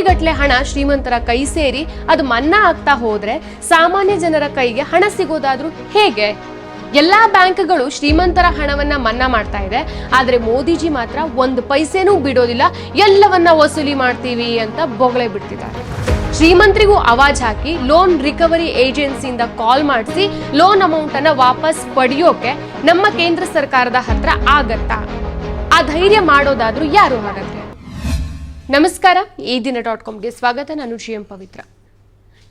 ಕೋಟಿಗಟ್ಲೆ ಹಣ ಶ್ರೀಮಂತರ ಕೈ ಸೇರಿ ಅದು ಮನ್ನಾ ಆಗ್ತಾ ಹೋದ್ರೆ ಸಾಮಾನ್ಯ ಜನರ ಕೈಗೆ ಹಣ ಸಿಗೋದಾದ್ರೂ ಹೇಗೆ? ಎಲ್ಲಾ ಬ್ಯಾಂಕ್ಗಳು ಶ್ರೀಮಂತರ ಹಣವನ್ನ ಮನ್ನಾ ಮಾಡ್ತಾ ಇದೆ. ಆದ್ರೆ ಮೋದಿಜಿ ಮಾತ್ರ ಒಂದು ಪೈಸೆನೂ ಬಿಡೋದಿಲ್ಲ. ಎಲ್ಲವನ್ನ ವಸೂಲಿ ಮಾಡ್ತೀವಿ ಅಂತ ಬೊಗಳೆ ಬಿಡ್ತಿದ್ದಾರೆ. ಶ್ರೀಮಂತರಿಗೂ ಅವಾಜ್ ಹಾಕಿ ಲೋನ್ ರಿಕವರಿ ಏಜೆನ್ಸಿಯಿಂದ ಕಾಲ್ ಮಾಡಿಸಿ ಲೋನ್ ಅಮೌಂಟ್ ಅನ್ನ ವಾಪಸ್ ಪಡೆಯೋಕೆ ನಮ್ಮ ಕೇಂದ್ರ ಸರ್ಕಾರದ ಹತ್ರ ಆಗತ್ತಾ? ಆ ಧೈರ್ಯ ಮಾಡೋದಾದ್ರೂ ಯಾರು ಹಾಗಾದ್ರೆ? ನಮಸ್ಕಾರ. ಈ ದಿನ ಡಾಟ್ ಕಾಮ್ಗೆ ಸ್ವಾಗತ. ನಾನು ಶ್ರೀ ಎಂ ಪವಿತ್ರ.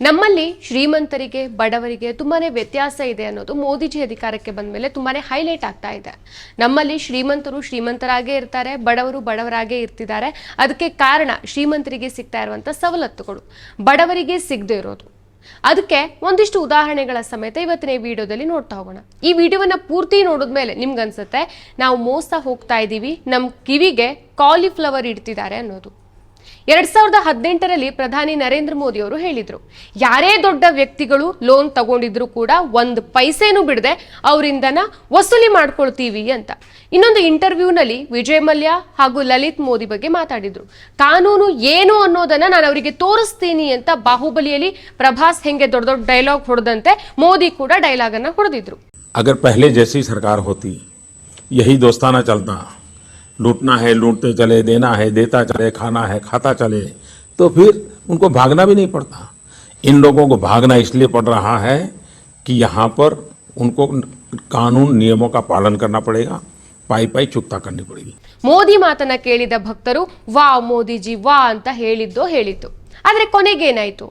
ನಮ್ಮಲ್ಲಿ ಶ್ರೀಮಂತರಿಗೆ, ಬಡವರಿಗೆ ತುಂಬಾನೇ ವ್ಯತ್ಯಾಸ ಇದೆ ಅನ್ನೋದು ಮೋದಿಜಿ ಅಧಿಕಾರಕ್ಕೆ ಬಂದ ಮೇಲೆ ತುಂಬಾನೇ ಹೈಲೈಟ್ ಆಗ್ತಾ ಇದೆ. ನಮ್ಮಲ್ಲಿ ಶ್ರೀಮಂತರು ಶ್ರೀಮಂತರಾಗೇ ಇರ್ತಾರೆ, ಬಡವರು ಬಡವರಾಗೇ ಇರ್ತಿದ್ದಾರೆ. ಅದಕ್ಕೆ ಕಾರಣ ಶ್ರೀಮಂತರಿಗೆ ಸಿಗ್ತಾ ಇರುವಂಥ ಸವಲತ್ತುಗಳು, ಬಡವರಿಗೆ ಸಿಗದೆ ಇರೋದು. ಅದಕ್ಕೆ ಒಂದಿಷ್ಟು ಉದಾಹರಣೆಗಳ ಸಮೇತ ಇವತ್ತಿನ ಈ ವಿಡಿಯೋದಲ್ಲಿ ನೋಡ್ತಾ ಹೋಗೋಣ. ಈ ವಿಡಿಯೋವನ್ನ ಪೂರ್ತಿ ನೋಡಿದ್ಮೇಲೆ ನಿಮ್ಗನ್ಸುತ್ತೆ, ನಾವು ಮೋಸ ಹೋಗ್ತಾ ಇದ್ದೀವಿ ನಮ್ಮ ಕಿವಿಗೆ ಕಾಲಿಫ್ಲವರ್ ಇಡ್ತಿದ್ದಾರೆ ಅನ್ನೋದು. ಎರಡ್ ಸಾವಿರದ ಹದಿನೆಂಟರಲ್ಲಿ ಪ್ರಧಾನಿ ನರೇಂದ್ರ ಮೋದಿ ಅವರು ಹೇಳಿದ್ರು. ಯಾರೇ ದೊಡ್ಡ ವ್ಯಕ್ತಿಗಳು ಲೋನ್ ತಗೊಂಡಿದ್ರು ಕೂಡ ಒಂದು ಪೈಸೆನೂ ಬಿಡದೆ ಅವರಿಂದ ವಸೂಲಿ ಮಾಡ್ಕೊಳ್ತೀವಿ ಅಂತ. ಇನ್ನೊಂದು ಇಂಟರ್ವ್ಯೂನಲ್ಲಿ ವಿಜಯ್ ಮಲ್ಯ ಹಾಗೂ ಲಲಿತ್ ಮೋದಿ ಬಗ್ಗೆ ಮಾತಾಡಿದ್ರು. ಕಾನೂನು ಏನು ಅನ್ನೋದನ್ನ ನಾನು ಅವರಿಗೆ ತೋರಿಸ್ತೀನಿ ಅಂತ ಬಾಹುಬಲಿಯಲ್ಲಿ ಪ್ರಭಾಸ್ ಹೆಂಗೆ ದೊಡ್ಡ ದೊಡ್ಡ ಡೈಲಾಗ್ ಹೊಡೆದಂತೆ ಮೋದಿ ಕೂಡ ಡೈಲಾಗ್ ಅನ್ನ ಹೊಡೆದಿದ್ರು. ಅಗರ್ ಪಹಲೆ ಜೈಸಿ ಸರ್ಕಾರ ಹೋತಿ, ಯಹಿ ದೋಸ್ತಾನ ಚಲ್ತಾ. लूटना है लूटते चले देना है देता चले खाना है खाता चले तो फिर उनको भागना भी नहीं पड़ता इन लोगों को भागना इसलिए पड़ रहा है कि यहाँ पर उनको कानून नियमों का पालन करना पड़ेगा पाई पाई चुकता करनी पड़ेगी ಮೋದಿ ಮಾತನ್ನ ಕೇಳಿದ ಭಕ್ತರು ವಾ ಮೋದಿಜಿ ವಾ ಅಂತ ಹೇಳಿದ್ದೋ ಹೇಳಿತ್ತು ಆದ್ರೆ ಕೊನೆಗೇನಾಯ್ತು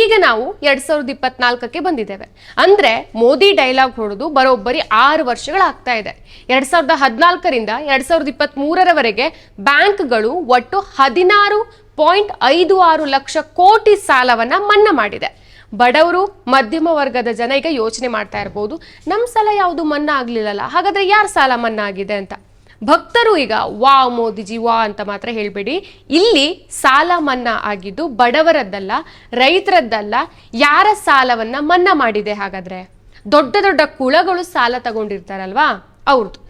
ಈಗ ನಾವು ಎರಡ್ ಸಾವಿರದ ಇಪ್ಪತ್ನಾಲ್ಕಕ್ಕೆ ಬಂದಿದ್ದೇವೆ. ಅಂದ್ರೆ ಮೋದಿ ಡೈಲಾಗ್ ಹೊಡೆದು ಬರೋಬ್ಬರಿ ಆರು ವರ್ಷಗಳಾಗ್ತಾ ಇದೆ. ಎರಡ್ ಸಾವಿರದ ಹದಿನಾಲ್ಕರಿಂದ ಎರಡ್ ಸಾವಿರದ ಇಪ್ಪತ್ತ್ ಮೂರರವರೆಗೆ ಬ್ಯಾಂಕ್ಗಳು ಒಟ್ಟು ಹದಿನಾರು ಪಾಯಿಂಟ್ ಐದು ಆರು ಲಕ್ಷ ಕೋಟಿ ಸಾಲವನ್ನ ಮನ್ನಾ ಮಾಡಿದೆ. ಬಡವರು, ಮಧ್ಯಮ ವರ್ಗದ ಜನ ಈಗ ಯೋಚನೆ ಮಾಡ್ತಾ ಇರಬಹುದು ನಮ್ಮ ಸಾಲ ಯಾವುದು ಮನ್ನಾ ಆಗ್ಲಿಲ್ಲಲ್ಲ, ಹಾಗಾದ್ರೆ ಯಾರು ಸಾಲ ಮನ್ನಾ ಆಗಿದೆ ಅಂತ? ಭಕ್ತರು ಈಗ ವಾ ಮೋದಿಜಿ ವಾ ಅಂತ ಮಾತ್ರ ಹೇಳ್ಬೇಡಿ. ಇಲ್ಲಿ ಸಾಲ ಮನ್ನಾ ಆಗಿದ್ದು ಬಡವರದ್ದಲ್ಲ, ರೈತರದ್ದಲ್ಲ, ಯಾರ ಸಾಲವನ್ನ ಮನ್ನಾ ಮಾಡಿದೆ ಹಾಗಾದ್ರೆ? ದೊಡ್ಡ ದೊಡ್ಡ ಕುಳಗಳು ಸಾಲ ತಗೊಂಡಿರ್ತಾರಲ್ವಾ? ಅವ್ರದ್ದು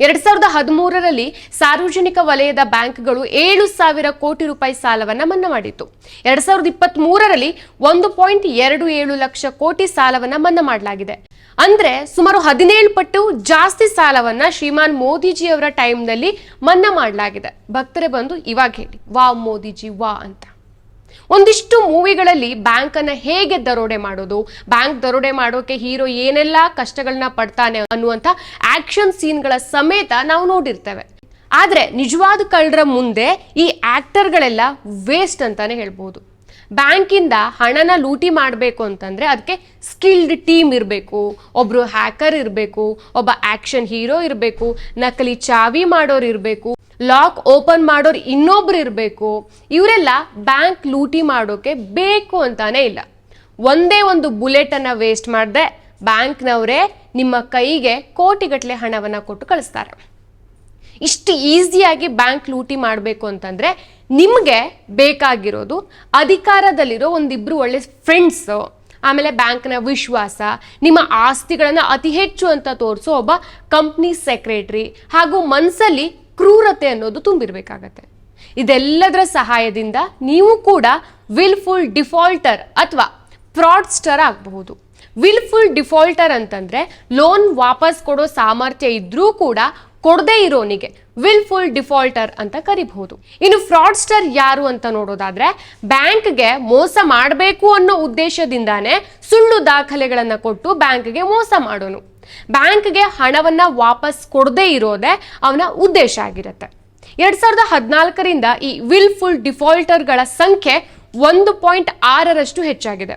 ಎರಡ್ ಸಾವಿರದ ಹದಿಮೂರರಲ್ಲಿ ಸಾರ್ವಜನಿಕ ವಲಯದ ಬ್ಯಾಂಕ್ಗಳು ಏಳು ಸಾವಿರ ಕೋಟಿ ರೂಪಾಯಿ ಸಾಲವನ್ನ ಮನ್ನಾ ಮಾಡಿತ್ತು. ಎರಡ್ ಸಾವಿರದ ಇಪ್ಪತ್ತ್ ಮೂರರಲ್ಲಿ ಒಂದು ಪಾಯಿಂಟ್ ಎರಡು ಏಳು ಲಕ್ಷ ಕೋಟಿ ಸಾಲವನ್ನ ಮನ್ನಾ ಮಾಡಲಾಗಿದೆ. ಅಂದ್ರೆ ಸುಮಾರು ಹದಿನೇಳು ಪಟ್ಟು ಜಾಸ್ತಿ ಸಾಲವನ್ನ ಶ್ರೀಮಾನ್ ಮೋದಿಜಿ ಅವರ ಟೈಮ್ನಲ್ಲಿ ಮನ್ನಾ ಮಾಡಲಾಗಿದೆ. ಭಕ್ತರೇ ಬಂದು ಇವಾಗ ಹೇಳಿ ವಾ ಮೋದಿಜಿ ವಾ ಅಂತ. ಒಂದಿಷ್ಟು ಮೂವಿಗಳಲ್ಲಿ ಬ್ಯಾಂಕ್ ಅನ್ನ ಹೇಗೆ ದರೋಡೆ ಮಾಡೋದು, ಬ್ಯಾಂಕ್ ದರೋಡೆ ಮಾಡೋಕೆ ಹೀರೋ ಏನೆಲ್ಲ ಕಷ್ಟಗಳನ್ನ ಪಡ್ತಾನೆ ಅನ್ನುವಂಥ ಆಕ್ಷನ್ ಸೀನ್ಗಳ ಸಮೇತ ನಾವು ನೋಡಿರ್ತೇವೆ. ಆದ್ರೆ ನಿಜವಾದ ಕಳ್ಳರ ಮುಂದೆ ಈ ಆಕ್ಟರ್ಗಳೆಲ್ಲ ವೇಸ್ಟ್ ಅಂತಾನೆ ಹೇಳ್ಬೋದು. ಬ್ಯಾಂಕಿಂದ ಹಣನ ಲೂಟಿ ಮಾಡಬೇಕು ಅಂತಂದ್ರೆ ಅದಕ್ಕೆ ಸ್ಕಿಲ್ಡ್ ಟೀಮ್ ಇರಬೇಕು, ಒಬ್ರು ಹ್ಯಾಕರ್ ಇರಬೇಕು, ಒಬ್ಬ ಆಕ್ಷನ್ ಹೀರೋ ಇರಬೇಕು, ನಕಲಿ ಚಾವಿ ಮಾಡೋರು ಇರಬೇಕು ಲಾಕ್ ಓಪನ್ ಮಾಡೋರು ಇನ್ನೊಬ್ರು ಇರಬೇಕು. ಇವರೆಲ್ಲ ಬ್ಯಾಂಕ್ ಲೂಟಿ ಮಾಡೋಕೆ ಬೇಕು ಅಂತಾನೆ ಇಲ್ಲ. ಒಂದೇ ಒಂದು ಬುಲೆಟ್ ಅನ್ನ ವೇಸ್ಟ್ ಮಾಡದೆ ಬ್ಯಾಂಕ್ನವರೇ ನಿಮ್ಮ ಕೈಗೆ ಕೋಟಿಗಟ್ಟಲೆ ಹಣವನ್ನ ಕೊಟ್ಟು ಕಳಿಸ್ತಾರೆ. ಇಷ್ಟು ಈಸಿಯಾಗಿ ಬ್ಯಾಂಕ್ ಲೂಟಿ ಮಾಡಬೇಕು ಅಂತಂದ್ರೆ ನಿಮಗೆ ಬೇಕಾಗಿರೋದು ಅಧಿಕಾರದಲ್ಲಿರೋ ಒಂದಿಬ್ರು ಒಳ್ಳೆ ಫ್ರೆಂಡ್ಸು, ಆಮೇಲೆ ಬ್ಯಾಂಕ್ನ ವಿಶ್ವಾಸ, ನಿಮ್ಮ ಆಸ್ತಿಗಳನ್ನ ಅತಿ ಹೆಚ್ಚು ಅಂತ ತೋರಿಸೋ ಒಬ್ಬ ಕಂಪ್ನಿ ಸೆಕ್ರೆಟರಿ ಹಾಗೂ ಮನಸ್ಸಲ್ಲಿ ಕ್ರೂರತೆ ಅನ್ನೋದು ತುಂಬಿರಬೇಕಾಗತ್ತೆ. ಇದೆಲ್ಲದರ ಸಹಾಯದಿಂದ ನೀವು ಕೂಡ ವಿಲ್ಫುಲ್ ಡಿಫಾಲ್ಟರ್ ಅಥವಾ ಫ್ರಾಡ್ಸ್ಟರ್ ಆಗಬಹುದು. ವಿಲ್ಫುಲ್ ಡಿಫಾಲ್ಟರ್ ಅಂತಂದ್ರೆ ಲೋನ್ ವಾಪಸ್ ಕೊಡೋ ಸಾಮರ್ಥ್ಯ ಇದ್ರೂ ಕೂಡ ಕೊಡದೇ ಇರೋನಿಗೆ ವಿಲ್ಫುಲ್ ಡಿಫಾಲ್ಟರ್ ಅಂತ ಕರಿಬಹುದು. ಇನ್ನು ಫ್ರಾಡ್ಸ್ಟರ್ ಯಾರು ಅಂತ ನೋಡೋದಾದ್ರೆ ಬ್ಯಾಂಕ್ಗೆ ಮೋಸ ಮಾಡಬೇಕು ಅನ್ನೋ ಉದ್ದೇಶದಿಂದಾನೇ ಸುಳ್ಳು ದಾಖಲೆಗಳನ್ನು ಕೊಟ್ಟು ಬ್ಯಾಂಕ್ಗೆ ಮೋಸ ಮಾಡೋನು. ಬ್ಯಾಂಕ್ಗೆ ಹಣವನ್ನ ವಾಪಸ್ ಕೊಡದೇ ಇರೋದೇ ಅವನ ಉದ್ದೇಶ ಆಗಿರುತ್ತೆ. ಎರಡ್ ಸಾವಿರದ ಹದಿನಾಲ್ಕರಿಂದ ಈ ವಿಲ್ಫುಲ್ ಡಿಫಾಲ್ಟರ್ಗಳ ಸಂಖ್ಯೆ ಒಂದು ಪಾಯಿಂಟ್ ಆರರಷ್ಟು ಹೆಚ್ಚಾಗಿದೆ.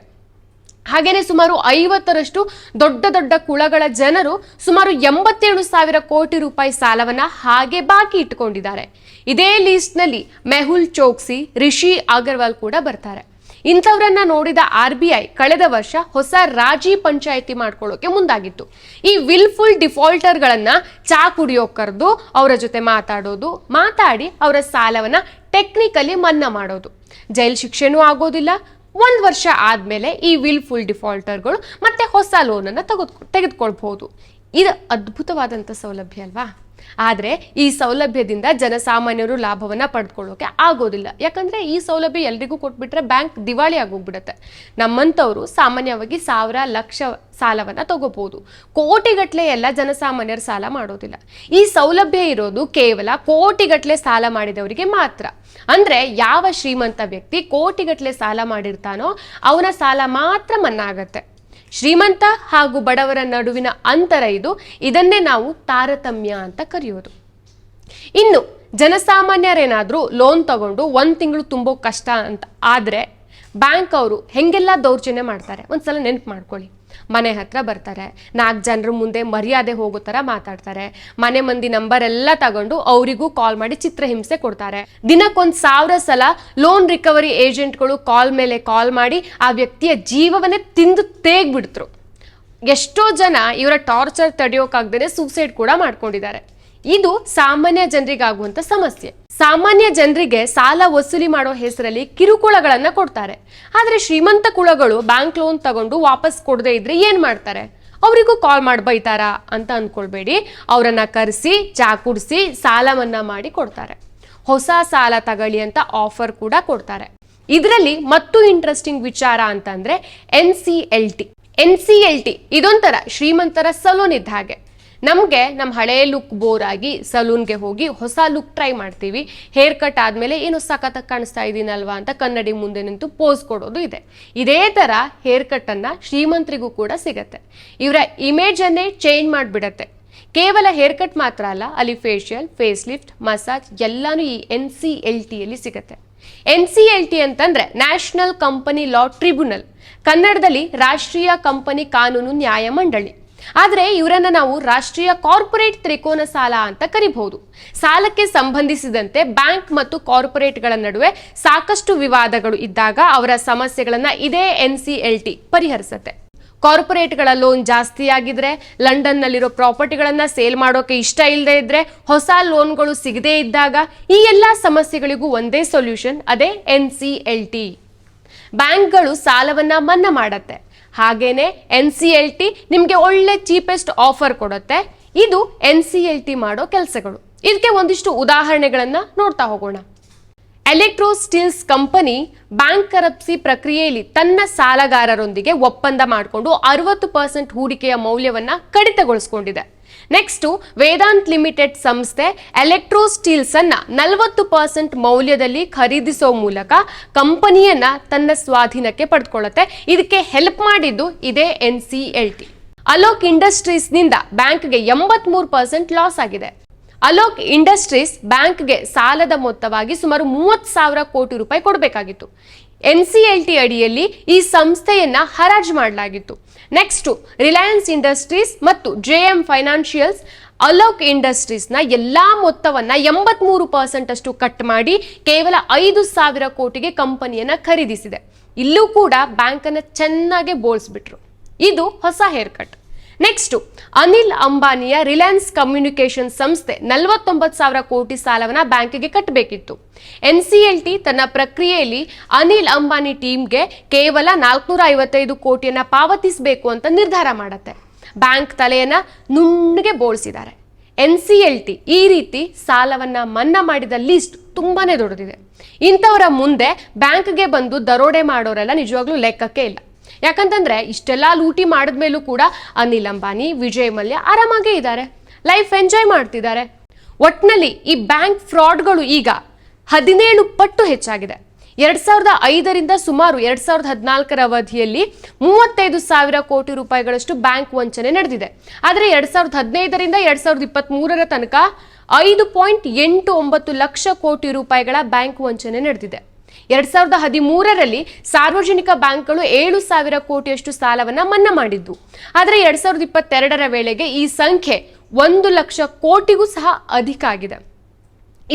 ಹಾಗೆಯೇ ಸುಮಾರು ಐವತ್ತರಷ್ಟು ದೊಡ್ಡ ದೊಡ್ಡ ಕುಳಗಳ ಜನರು ಸುಮಾರು ಎಂಬತ್ತೇಳು ಸಾವಿರ ಕೋಟಿ ರೂಪಾಯಿ ಸಾಲವನ್ನ ಹಾಗೆ ಬಾಕಿ ಇಟ್ಟುಕೊಂಡಿದ್ದಾರೆ ಇದೇ ಲೀಸ್ಟ್ನಲ್ಲಿ ಮೆಹುಲ್ ಚೋಕ್ಸಿ, ರಿಷಿ ಅಗರ್ವಾಲ್ ಕೂಡ ಬರ್ತಾರೆ. ಇಂಥವ್ರನ್ನ ನೋಡಿದ ಆರ್ ಕಳೆದ ವರ್ಷ ಹೊಸ ರಾಜಿ ಪಂಚಾಯಿತಿ ಮಾಡ್ಕೊಳ್ಳೋಕೆ ಮುಂದಾಗಿತ್ತು. ಈ ವಿಲ್ಫುಲ್ ಡಿಫಾಲ್ಟರ್ಗಳನ್ನ ಚಾ ಕುಡಿಯೋ ಕರೆದು ಅವರ ಜೊತೆ ಮಾತಾಡೋದು, ಮಾತಾಡಿ ಅವರ ಸಾಲವನ್ನ ಟೆಕ್ನಿಕಲಿ ಮನ್ನಾ ಮಾಡೋದು. ಜೈಲ್ ಶಿಕ್ಷೆನೂ ಆಗೋದಿಲ್ಲ. ಒಂದು ವರ್ಷ ಆದಮೇಲೆ ಈ ವಿಲ್ಫುಲ್ ಡಿಫಾಲ್ಟರ್ಗಳು ಮತ್ತೆ ಹೊಸ ಲೋನನ್ನು ತೆಗೆದು ತೆಗೆದುಕೊಳ್ಬಹುದು. ಇದು ಅದ್ಭುತವಾದಂಥ ಸೌಲಭ್ಯ ಅಲ್ವಾ? ಆದರೆ ಈ ಸೌಲಭ್ಯದಿಂದ ಜನಸಾಮಾನ್ಯರು ಲಾಭವನ್ನ ಪಡ್ಕೊಳ್ಳೋಕೆ ಆಗೋದಿಲ್ಲ. ಯಾಕಂದ್ರೆ ಈ ಸೌಲಭ್ಯ ಎಲ್ರಿಗೂ ಕೊಟ್ಬಿಟ್ರೆ ಬ್ಯಾಂಕ್ ದಿವಾಳಿ ಆಗೋಗ್ಬಿಡುತ್ತೆ. ನಮ್ಮಂಥವ್ರು ಸಾಮಾನ್ಯವಾಗಿ ಸಾವಿರ ಲಕ್ಷ ಸಾಲವನ್ನ ತಗೋಬಹುದು ಕೋಟಿಗಟ್ಟಲೆ ಎಲ್ಲ ಜನಸಾಮಾನ್ಯರು ಸಾಲ ಮಾಡೋದಿಲ್ಲ. ಈ ಸೌಲಭ್ಯ ಇರೋದು ಕೇವಲ ಕೋಟಿಗಟ್ಟಲೆ ಸಾಲ ಮಾಡಿದವರಿಗೆ ಮಾತ್ರ. ಅಂದ್ರೆ ಯಾವ ಶ್ರೀಮಂತ ವ್ಯಕ್ತಿ ಕೋಟಿಗಟ್ಟಲೆ ಸಾಲ ಮಾಡಿರ್ತಾನೋ ಅವನ ಸಾಲ ಮಾತ್ರ ಮನ್ನಾ ಆಗತ್ತೆ ಶ್ರೀಮಂತ ಹಾಗೂ ಬಡವರ ನಡುವಿನ ಅಂತರ ಇದು. ಇದನ್ನೇ ನಾವು ತಾರತಮ್ಯ ಅಂತ ಕರೆಯೋದು. ಇನ್ನು ಜನಸಾಮಾನ್ಯರೇನಾದರೂ ಲೋನ್ ತಗೊಂಡು ಒಂದು ತಿಂಗಳು ತುಂಬೋ ಕಷ್ಟ ಅಂತ ಆದರೆ ಬ್ಯಾಂಕ್ ಅವರು ಹೆಂಗೆಲ್ಲ ದೌರ್ಜನ್ಯ ಮಾಡ್ತಾರೆ? ಒಂದ್ಸಲ ನೆನ್ಪು ಮಾಡ್ಕೊಳ್ಳಿ. ಮನೆ ಹತ್ರ ಬರ್ತಾರೆ. ನಾಲ್ಕು ಜನರ ಮುಂದೆ ಮರ್ಯಾದೆ ಹೋಗೋ ಥರ ಮಾತಾಡ್ತಾರೆ. ಮನೆ ಮಂದಿ ನಂಬರ್ ಎಲ್ಲ ತಗೊಂಡು ಅವರಿಗೂ ಕಾಲ್ ಮಾಡಿ ಚಿತ್ರಹಿಂಸೆ ಕೊಡ್ತಾರೆ. ದಿನಕ್ಕೊಂದು ಸಾವಿರ ಸಲ ಲೋನ್ ರಿಕವರಿ ಏಜೆಂಟ್ಗಳು ಕಾಲ್ ಮೇಲೆ ಕಾಲ್ ಮಾಡಿ ಆ ವ್ಯಕ್ತಿಯ ಜೀವವನ್ನೇ ತಿಂದು ತೇಗ್ಬಿಡ್ತರು. ಎಷ್ಟೋ ಜನ ಇವರ ಟಾರ್ಚರ್ ತಡೆಯೋಕ್ಕಾಗ್ದೇ ಸೂಸೈಡ್ ಕೂಡ ಮಾಡ್ಕೊಂಡಿದ್ದಾರೆ. ಇದು ಸಾಮಾನ್ಯ ಜನರಿಗಾಗುವಂತ ಸಮಸ್ಯೆ. ಸಾಮಾನ್ಯ ಜನರಿಗೆ ಸಾಲ ವಸೂಲಿ ಮಾಡೋ ಹೆಸರಲ್ಲಿ ಕಿರುಕುಳಗಳನ್ನು ಕೊಡ್ತಾರೆ. ಆದರೆ ಶ್ರೀಮಂತ ಕುಳಗಳು ಬ್ಯಾಂಕ್ ಲೋನ್ ತಗೊಂಡು ವಾಪಸ್ ಕೊಡದೇ ಇದ್ರೆ ಏನು ಮಾಡ್ತಾರೆ? ಅವರಿಗೂ ಕಾಲ್ ಮಾಡಿ ಬೈತಾರಾ ಅಂತ ಅಂದ್ಕೊಳ್ಬೇಡಿ ಅವರನ್ನ ಕರೆಸಿ, ಚಾ ಕುಡಿಸಿ ಸಾಲ ಮನ್ನಾ ಮಾಡಿ ಕೊಡ್ತಾರೆ. ಹೊಸ ಸಾಲ ತಗೊಳ್ಳಿ ಅಂತ ಆಫರ್ ಕೂಡ ಕೊಡ್ತಾರೆ. ಇದರಲ್ಲಿ ಮತ್ತು ಇಂಟ್ರೆಸ್ಟಿಂಗ್ ವಿಚಾರ ಅಂತಂದ್ರೆ N C L T N C L T ಇದೊಂಥರ ಶ್ರೀಮಂತರ ಸಲೂನ್ ಇದ್ದ ಹಾಗೆ. ನಮಗೆ ನಮ್ಮ ಹಳೆ ಲುಕ್ ಬೋರ್ ಆಗಿ ಸಲೂನ್ಗೆ ಹೋಗಿ ಹೊಸ ಲುಕ್ ಟ್ರೈ ಮಾಡ್ತೀವಿ. ಹೇರ್ ಕಟ್ ಆದಮೇಲೆ ಏನು ಸಖತ್ತಾಗಿ ಕಾಣಿಸ್ತಾ ಇದ್ದೀನಲ್ವಾ ಅಂತ ಕನ್ನಡಿ ಮುಂದೆ ನಿಂತು ಪೋಸ್ ಕೊಡೋದು ಇದೆ. ಇದೇ ಥರ ಹೇರ್ ಕಟ್ಟನ್ನು ಶ್ರೀಮಂತರಿಗೂ ಕೂಡ ಸಿಗತ್ತೆ. ಇವರ ಇಮೇಜನ್ನೇ ಚೇಂಜ್ ಮಾಡಿಬಿಡತ್ತೆ. ಕೇವಲ ಹೇರ್ ಕಟ್ ಮಾತ್ರ ಅಲ್ಲ, ಅಲ್ಲಿ ಫೇಶಿಯಲ್ ಫೇಸ್ ಲಿಫ್ಟ್ ಮಸಾಜ್ ಎಲ್ಲನೂ ಈ ಎನ್ ಸಿ ಎಲ್ ಟಿಯಲ್ಲಿ ಸಿಗತ್ತೆ. ಎನ್ ಸಿ ಎಲ್ ಟಿ ಅಂತಂದ್ರೆ ನ್ಯಾಷನಲ್ ಕಂಪನಿ ಲಾ ಟ್ರಿಬ್ಯುನಲ್ ಕನ್ನಡದಲ್ಲಿ ರಾಷ್ಟ್ರೀಯ ಕಂಪನಿ ಕಾನೂನು ನ್ಯಾಯ ಮಂಡಳಿ. ಆದರೆ ಇವರನ್ನ ನಾವು ರಾಷ್ಟ್ರೀಯ ಕಾರ್ಪೊರೇಟ್ ತ್ರಿಕೋನ ಸಾಲ ಅಂತ ಕರಿಬಹುದು. ಸಾಲಕ್ಕೆ ಸಂಬಂಧಿಸಿದಂತೆ ಬ್ಯಾಂಕ್ ಮತ್ತು ಕಾರ್ಪೊರೇಟ್ಗಳ ನಡುವೆ ಸಾಕಷ್ಟು ವಿವಾದಗಳು ಇದ್ದಾಗ ಅವರ ಸಮಸ್ಯೆಗಳನ್ನ ಇದೇ ಎನ್ ಸಿ ಎಲ್ ಟಿ ಪರಿಹರಿಸುತ್ತೆ. ಕಾರ್ಪೊರೇಟ್ಗಳ ಲೋನ್ ಜಾಸ್ತಿ ಆಗಿದ್ರೆ ಲಂಡನ್ನಲ್ಲಿರೋ ಪ್ರಾಪರ್ಟಿಗಳನ್ನ ಸೇಲ್ ಮಾಡೋಕೆ ಇಷ್ಟ ಇಲ್ಲದೆ ಇದ್ರೆ, ಹೊಸ ಲೋನ್ಗಳು ಸಿಗದೇ ಇದ್ದಾಗ ಈ ಎಲ್ಲ ಸಮಸ್ಯೆಗಳಿಗೂ ಒಂದೇ ಸೊಲ್ಯೂಷನ್, ಅದೇ ಎನ್ ಸಿ ಎಲ್ ಟಿ ಬ್ಯಾಂಕ್ಗಳು ಸಾಲವನ್ನ ಮನ್ನಾ ಮಾಡತ್ತೆ. ಹಾಗೇನೆ ಎನ್ ಸಿ ಎಲ್ ಟಿ ನಿಮಗೆ ಒಳ್ಳೆ ಚೀಪೆಸ್ಟ್ ಆಫರ್ ಕೊಡುತ್ತೆ. ಇದು ಎನ್ ಸಿ ಎಲ್ ಟಿ ಮಾಡೋ ಕೆಲಸಗಳು. ಇದಕ್ಕೆ ಒಂದಿಷ್ಟು ಉದಾಹರಣೆಗಳನ್ನು ನೋಡ್ತಾ ಹೋಗೋಣ. Electro steels company bankruptcy ಪ್ರಕ್ರಿಯೆಯಲ್ಲಿ ತನ್ನ ಸಾಲಗಾರರೊಂದಿಗೆ ಒಪ್ಪಂದ ಮಾಡಿಕೊಂಡು ಅರವತ್ತು ಪರ್ಸೆಂಟ್ ಹೂಡಿಕೆಯ ಮೌಲ್ಯವನ್ನ ಕಡಿತಗೊಳಿಸಿಕೊಂಡಿದೆ. ನೆಕ್ಸ್ಟ್ ವೇದಾಂತ್ ಲಿಮಿಟೆಡ್ ಸಂಸ್ಥೆ ಎಲೆಕ್ಟ್ರೋ ಸ್ಟೀಲ್ಸ್ ಅನ್ನ ನಲವತ್ತು ಪರ್ಸೆಂಟ್ ಮೌಲ್ಯದಲ್ಲಿ ಖರೀದಿಸೋ ಮೂಲಕ ಕಂಪನಿಯನ್ನ ತನ್ನ ಸ್ವಾಧೀನಕ್ಕೆ ಪಡೆದುಕೊಳ್ಳುತ್ತೆ ಇದಕ್ಕೆ ಹೆಲ್ಪ್ ಮಾಡಿದ್ದು ಇದೇ N C L T Alok ಇಂಡಸ್ಟ್ರೀಸ್ನಿಂದ ಬ್ಯಾಂಕ್ಗೆ ಎಂಬತ್ಮೂರು ಪರ್ಸೆಂಟ್ ಲಾಸ್ ಆಗಿದೆ. ಅಲೋಕ್ ಇಂಡಸ್ಟ್ರೀಸ್ ಬ್ಯಾಂಕ್ಗೆ ಸಾಲದ ಮೊತ್ತವಾಗಿ ಸುಮಾರು ಮೂವತ್ತು ಸಾವಿರ ಕೋಟಿ ರೂಪಾಯಿ ಕೊಡಬೇಕಾಗಿತ್ತು. ಎನ್ ಸಿ ಎಲ್ ಟಿ ಅಡಿಯಲ್ಲಿ ಈ ಸಂಸ್ಥೆಯನ್ನ ಹರಾಜು ಮಾಡಲಾಗಿತ್ತು. ನೆಕ್ಸ್ಟ್, ರಿಲಯನ್ಸ್ ಇಂಡಸ್ಟ್ರೀಸ್ ಮತ್ತು ಜೆ ಎಂ ಫೈನಾನ್ಷಿಯಲ್ಸ್ ಅಲೋಕ್ ಇಂಡಸ್ಟ್ರೀಸ್ನ ಎಲ್ಲಾ ಮೊತ್ತವನ್ನ ಎಂಬತ್ಮೂರು ಪರ್ಸೆಂಟ್ ಅಷ್ಟು ಕಟ್ ಮಾಡಿ ಕೇವಲ ಐದು ಸಾವಿರ ಕೋಟಿಗೆ ಕಂಪನಿಯನ್ನ ಖರೀದಿಸಿದೆ. ಇಲ್ಲೂ ಕೂಡ ಬ್ಯಾಂಕನ್ನು ಚೆನ್ನಾಗಿ ಬೋಳ್ಸ್ಬಿಟ್ರು. ಇದು ಹೊಸ ಹೇರ್ ಕಟ್ ನೆಕ್ಸ್ಟ್ ಅನಿಲ್ ಅಂಬಾನಿಯ ರಿಲಯನ್ಸ್ ಕಮ್ಯುನಿಕೇಶನ್ ಸಂಸ್ಥೆ ನಲವತ್ತೊಂಬತ್ತು ಸಾವಿರ ಕೋಟಿ ಸಾಲವನ್ನು ಬ್ಯಾಂಕಿಗೆ ಕಟ್ಟಬೇಕಿತ್ತು. ಎನ್ ಸಿ ಎಲ್ ಟಿ ತನ್ನ ಪ್ರಕ್ರಿಯೆಯಲ್ಲಿ ಅನಿಲ್ ಅಂಬಾನಿ ಟೀಮ್ಗೆ ಕೇವಲ ನಾಲ್ಕುನೂರ ಐವತ್ತೈದು ಕೋಟಿಯನ್ನು ಪಾವತಿಸಬೇಕು ಅಂತ ನಿರ್ಧಾರ ಮಾಡುತ್ತೆ. ಬ್ಯಾಂಕ್ ತಲೆಯನ್ನ ನುಣ್ಣಗೆ ಬೋಳಿಸಿದ್ದಾರೆ. ಎನ್ ಸಿ ಎಲ್ ಟಿ ಈ ರೀತಿ ಸಾಲವನ್ನು ಮನ್ನಾ ಮಾಡಿದ ಲಿಸ್ಟ್ ತುಂಬಾನೇ ದೊಡ್ಡದಿದೆ. ಇಂಥವರ ಮುಂದೆ ಬ್ಯಾಂಕ್ಗೆ ಬಂದು ದರೋಡೆ ಮಾಡೋರೆಲ್ಲ ನಿಜವಾಗ್ಲೂ ಲೆಕ್ಕಕ್ಕೆ ಇಲ್ಲ. ಯಾಕಂತಂದ್ರೆ ಇಷ್ಟೆಲ್ಲ ಲೂಟಿ ಮಾಡಿದ್ಮೇಲೂ ಕೂಡ ಅನಿಲ್ ಅಂಬಾನಿ, ವಿಜಯ್ ಮಲ್ಯ ಆರಾಮಾಗೇ ಇದ್ದಾರೆ ಲೈಫ್ ಎಂಜಾಯ್ ಮಾಡ್ತಿದ್ದಾರೆ ಒಟ್ನಲ್ಲಿ ಈ ಬ್ಯಾಂಕ್ ಫ್ರಾಡ್ಗಳು ಈಗ ಹದಿನೇಳು ಪಟ್ಟು ಹೆಚ್ಚಾಗಿದೆ. ಎರಡ್ ಸಾವಿರದ ಐದರಿಂದ ಸುಮಾರು ಎರಡ್ ಸಾವಿರದ ಹದಿನಾಲ್ಕರ ಅವಧಿಯಲ್ಲಿ ಮೂವತ್ತೈದು ಸಾವಿರ ಕೋಟಿ ರೂಪಾಯಿಗಳಷ್ಟು ಬ್ಯಾಂಕ್ ವಂಚನೆ ನಡೆದಿದೆ. ಆದರೆ ಎರಡ್ ಸಾವಿರದ ಹದಿನೈದರಿಂದ ಎರಡ್ ಸಾವಿರದ ಇಪ್ಪತ್ತ್ ಮೂರರ ತನಕ ಐದು ಪಾಯಿಂಟ್ ಎಂಟು ಒಂಬತ್ತು ಲಕ್ಷ ಕೋಟಿ ರೂಪಾಯಿಗಳ ಬ್ಯಾಂಕ್ ವಂಚನೆ ನಡೆದಿದೆ. ಎರಡ್ ಸಾವಿರದ ಹದಿಮೂರರಲ್ಲಿ ಸಾರ್ವಜನಿಕ ಬ್ಯಾಂಕ್ಗಳು ಏಳು ಸಾವಿರ ಕೋಟಿಯಷ್ಟು ಸಾಲವನ್ನ ಮನ್ನಾ ಮಾಡಿದ್ದು. ಆದರೆ ಎರಡ್ ಸಾವಿರದ ಇಪ್ಪತ್ತೆರಡರ ವೇಳೆಗೆ ಈ ಸಂಖ್ಯೆ ಒಂದು ಲಕ್ಷ ಕೋಟಿಗೂ ಸಹ ಅಧಿಕ ಆಗಿದೆ.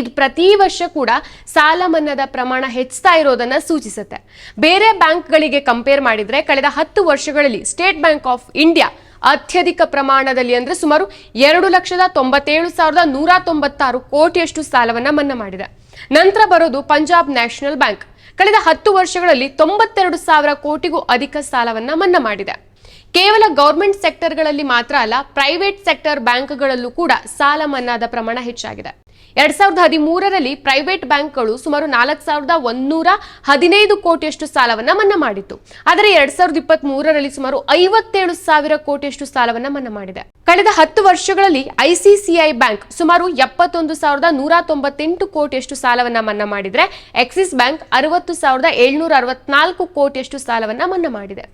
ಇದು ಪ್ರತಿ ವರ್ಷ ಕೂಡ ಸಾಲ ಮನ್ನಾದ ಪ್ರಮಾಣ ಹೆಚ್ಚುತ್ತಾ ಇರೋದನ್ನ ಸೂಚಿಸುತ್ತೆ. ಬೇರೆ ಬ್ಯಾಂಕ್ಗಳಿಗೆ ಕಂಪೇರ್ ಮಾಡಿದ್ರೆ ಕಳೆದ ಹತ್ತು ವರ್ಷಗಳಲ್ಲಿ ಸ್ಟೇಟ್ ಬ್ಯಾಂಕ್ ಆಫ್ ಇಂಡಿಯಾ ಅತ್ಯಧಿಕ ಪ್ರಮಾಣದಲ್ಲಿ ಅಂದ್ರೆ ಸುಮಾರು ಎರಡು ಲಕ್ಷದ ತೊಂಬತ್ತೇಳು ಸಾವಿರದ ನೂರ ತೊಂಬತ್ತಾರು ಕೋಟಿಯಷ್ಟು ಸಾಲವನ್ನ ಮನ್ನಾ ಮಾಡಿದೆ. ನಂತರ ಬರೋದು ಪಂಜಾಬ್ ನ್ಯಾಷನಲ್ ಬ್ಯಾಂಕ್. ಕಳೆದ ಹತ್ತು ವರ್ಷಗಳಲ್ಲಿ ತೊಂಬತ್ತೆರಡು ಸಾವಿರ ಕೋಟಿಗೂ ಅಧಿಕ ಸಾಲವನ್ನ ಮನ್ನಾ ಮಾಡಿದೆ. ಕೇವಲ ಗೌರ್ಮೆಂಟ್ ಸೆಕ್ಟರ್ಗಳಲ್ಲಿ ಮಾತ್ರ ಅಲ್ಲ, ಪ್ರೈವೇಟ್ ಸೆಕ್ಟರ್ ಬ್ಯಾಂಕ್ಗಳಲ್ಲೂ ಕೂಡ ಸಾಲ ಮನ್ನಾದ ಪ್ರಮಾಣ ಹೆಚ್ಚಾಗಿದೆ. ಎರಡ್ ಸಾವಿರದ ಹದಿಮೂರರಲ್ಲಿ ಪ್ರೈವೇಟ್ ಬ್ಯಾಂಕ್ಗಳು ಸುಮಾರು ನಾಲ್ಕು ಸಾವಿರದ ಒಂದೂರ ಹದಿನೈದು ಕೋಟಿಯಷ್ಟು ಸಾಲವನ್ನ ಮನ್ನಾ ಮಾಡಿತ್ತು. ಆದರೆ ಎರಡ್ ಸಾವಿರದ ಇಪ್ಪತ್ತ್ ಮೂರರಲ್ಲಿ ಸುಮಾರು ಐವತ್ತೇಳು ಸಾವಿರ ಕೋಟಿಯಷ್ಟು ಸಾಲವನ್ನ ಮನ್ನಾ ಮಾಡಿದೆ. ಕಳೆದ ಹತ್ತು ವರ್ಷಗಳಲ್ಲಿ ಐಸಿಸಿಐ ಬ್ಯಾಂಕ್ ಸುಮಾರು ಎಪ್ಪತ್ತೊಂದು ಸಾವಿರದ ನೂರ ತೊಂಬತ್ತೆಂಟು ಕೋಟಿಯಷ್ಟು ಸಾಲವನ್ನ ಮನ್ನಾ ಮಾಡಿದ್ರೆ, ಎಕ್ಸಿಸ್ ಬ್ಯಾಂಕ್ ಅರವತ್ತು ಸಾವಿರದ ಏಳ್ನೂರ ಅರವತ್ನಾಲ್ಕು ಕೋಟಿಯಷ್ಟು ಸಾಲವನ್ನ ಮನ್ನಾ ಮಾಡಿದೆ.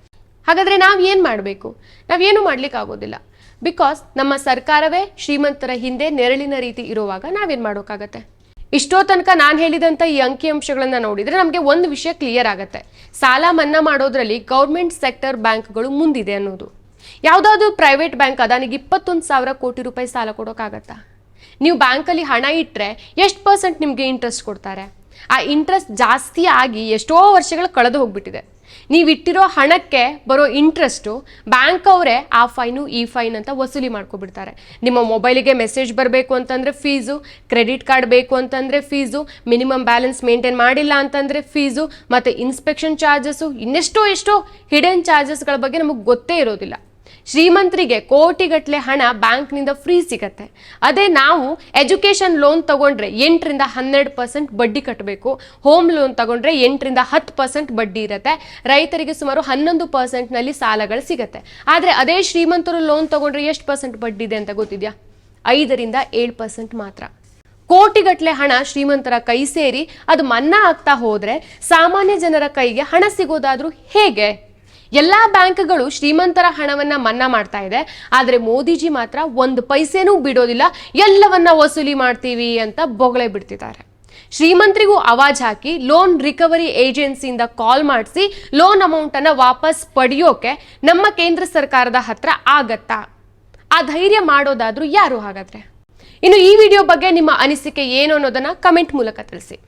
ಹಾಗಾದ್ರೆ ನಾವು ಏನು ಮಾಡಬೇಕು? ನಾವೇನು ಮಾಡ್ಲಿಕ್ಕೆ ಆಗೋದಿಲ್ಲ ಬಿಕಾಸ್ ನಮ್ಮ ಸರ್ಕಾರವೇ ಶ್ರೀಮಂತರ ಹಿಂದೆ ನೆರಳಿನ ರೀತಿ ಇರುವಾಗ ನಾವೇನು ಮಾಡೋಕ್ಕಾಗತ್ತೆ? ಇಷ್ಟೋ ತನಕ ನಾನು ಹೇಳಿದಂಥ ಈ ಅಂಕಿಅಂಶಗಳನ್ನು ನೋಡಿದರೆ ನಮಗೆ ಒಂದು ವಿಷಯ ಕ್ಲಿಯರ್ ಆಗುತ್ತೆ. ಸಾಲ ಮನ್ನಾ ಮಾಡೋದ್ರಲ್ಲಿ ಗೌರ್ಮೆಂಟ್ ಸೆಕ್ಟರ್ ಬ್ಯಾಂಕ್ಗಳು ಮುಂದಿದೆ ಅನ್ನೋದು. ಯಾವುದಾದ್ರೂ ಪ್ರೈವೇಟ್ ಬ್ಯಾಂಕ್ ಅದಾನಿಗೆ ಇಪ್ಪತ್ತೊಂದು ಸಾವಿರ ಕೋಟಿ ರೂಪಾಯಿ ಸಾಲ ಕೊಡೋಕ್ಕಾಗತ್ತಾ? ನೀವು ಬ್ಯಾಂಕಲ್ಲಿ ಹಣ ಇಟ್ಟರೆ ಎಷ್ಟು ಪರ್ಸೆಂಟ್ ನಿಮಗೆ ಇಂಟ್ರೆಸ್ಟ್ ಕೊಡ್ತಾರೆ? ಆ ಇಂಟ್ರೆಸ್ಟ್ ಜಾಸ್ತಿ ಆಗಿ ಎಷ್ಟೋ ವರ್ಷಗಳು ಕಳೆದು ಹೋಗ್ಬಿಟ್ಟಿದೆ. ನೀವು ಇಟ್ಟಿರೋ ಹಣಕ್ಕೆ ಬರೋ ಇಂಟ್ರೆಸ್ಟು ಬ್ಯಾಂಕ್ ಅವರೇ ಆ ಫೈನು ಈ ಫೈನ್ ಅಂತ ವಸೂಲಿ ಮಾಡ್ಕೊಬಿಡ್ತಾರೆ. ನಿಮ್ಮ ಮೊಬೈಲಿಗೆ ಮೆಸೇಜ್ ಬರಬೇಕು ಅಂತಂದರೆ ಫೀಸು ಕ್ರೆಡಿಟ್ ಕಾರ್ಡ್ ಬೇಕು ಅಂತಂದರೆ ಫೀಸು ಮಿನಿಮಮ್ ಬ್ಯಾಲೆನ್ಸ್ ಮೇಂಟೈನ್ ಮಾಡಿಲ್ಲ ಅಂತಂದರೆ ಫೀಸು ಮತ್ತು ಇನ್ಸ್ಪೆಕ್ಷನ್ ಚಾರ್ಜಸ್ಸು ಇನ್ನೆಷ್ಟೋ ಎಷ್ಟೋ ಹಿಡನ್ ಚಾರ್ಜಸ್ಗಳ ಬಗ್ಗೆ ನಮಗೆ ಗೊತ್ತೇ ಇರೋದಿಲ್ಲ. ಶ್ರೀಮಂತರಿಗೆ ಕೋಟಿಗಟ್ಟಲೆ ಹಣ ಬ್ಯಾಂಕ್ನಿಂದ ಫ್ರೀ ಸಿಗತ್ತೆ. ಅದೇ ನಾವು ಎಜುಕೇಷನ್ ಲೋನ್ ತಗೊಂಡ್ರೆ ಎಂಟರಿಂದ ಹನ್ನೆರಡು ಪರ್ಸೆಂಟ್ ಬಡ್ಡಿ ಕಟ್ಟಬೇಕು ಹೋಮ್ ಲೋನ್ ತಗೊಂಡ್ರೆ ಎಂಟರಿಂದ ಹತ್ತು ಪರ್ಸೆಂಟ್ ಬಡ್ಡಿ ಇರುತ್ತೆ. ರೈತರಿಗೆ ಸುಮಾರು ಹನ್ನೊಂದು ಪರ್ಸೆಂಟ್ನಲ್ಲಿ ಸಾಲಗಳು ಸಿಗುತ್ತೆ. ಆದರೆ ಅದೇ ಶ್ರೀಮಂತರು ಲೋನ್ ತಗೊಂಡ್ರೆ ಎಷ್ಟು ಪರ್ಸೆಂಟ್ ಬಡ್ಡಿ ಇದೆ ಅಂತ ಗೊತ್ತಿದೆಯಾ? ಐದರಿಂದ ಏಳು ಪರ್ಸೆಂಟ್ ಮಾತ್ರ. ಕೋಟಿಗಟ್ಟಲೆ ಹಣ ಶ್ರೀಮಂತರ ಕೈ ಸೇರಿ ಅದು ಮನ್ನಾ ಆಗ್ತಾ ಹೋದರೆ ಸಾಮಾನ್ಯ ಜನರ ಕೈಗೆ ಹಣ ಸಿಗೋದಾದ್ರೂ ಹೇಗೆ? ಎಲ್ಲಾ ಬ್ಯಾಂಕ್ಗಳು ಶ್ರೀಮಂತರ ಹಣವನ್ನ ಮನ್ನಾ ಮಾಡ್ತಾ ಇದೆ. ಆದ್ರೆ ಮೋದಿಜಿ ಮಾತ್ರ ಒಂದು ಪೈಸೆನೂ ಬಿಡೋದಿಲ್ಲ. ಎಲ್ಲವನ್ನ ವಸೂಲಿ ಮಾಡ್ತೀವಿ ಅಂತ ಬೊಗಳೆ ಬಿಡ್ತಿದ್ದಾರೆ. ಶ್ರೀಮಂತರಿಗೂ ಅವಾಜ್ ಹಾಕಿ ಲೋನ್ ರಿಕವರಿ ಏಜೆನ್ಸಿಯಿಂದ ಕಾಲ್ ಮಾಡಿಸಿ ಲೋನ್ ಅಮೌಂಟ್ ಅನ್ನ ವಾಪಸ್ ಪಡೆಯೋಕೆ ನಮ್ಮ ಕೇಂದ್ರ ಸರ್ಕಾರದ ಹತ್ರ ಆಗತ್ತಾ? ಆ ಧೈರ್ಯ ಮಾಡೋದಾದ್ರೂ ಯಾರು ಹಾಗಾದ್ರೆ? ಇನ್ನು ಈ ವಿಡಿಯೋ ಬಗ್ಗೆ ನಿಮ್ಮ ಅನಿಸಿಕೆ ಏನು ಅನ್ನೋದನ್ನ ಕಮೆಂಟ್ ಮೂಲಕ ತಿಳಿಸಿ.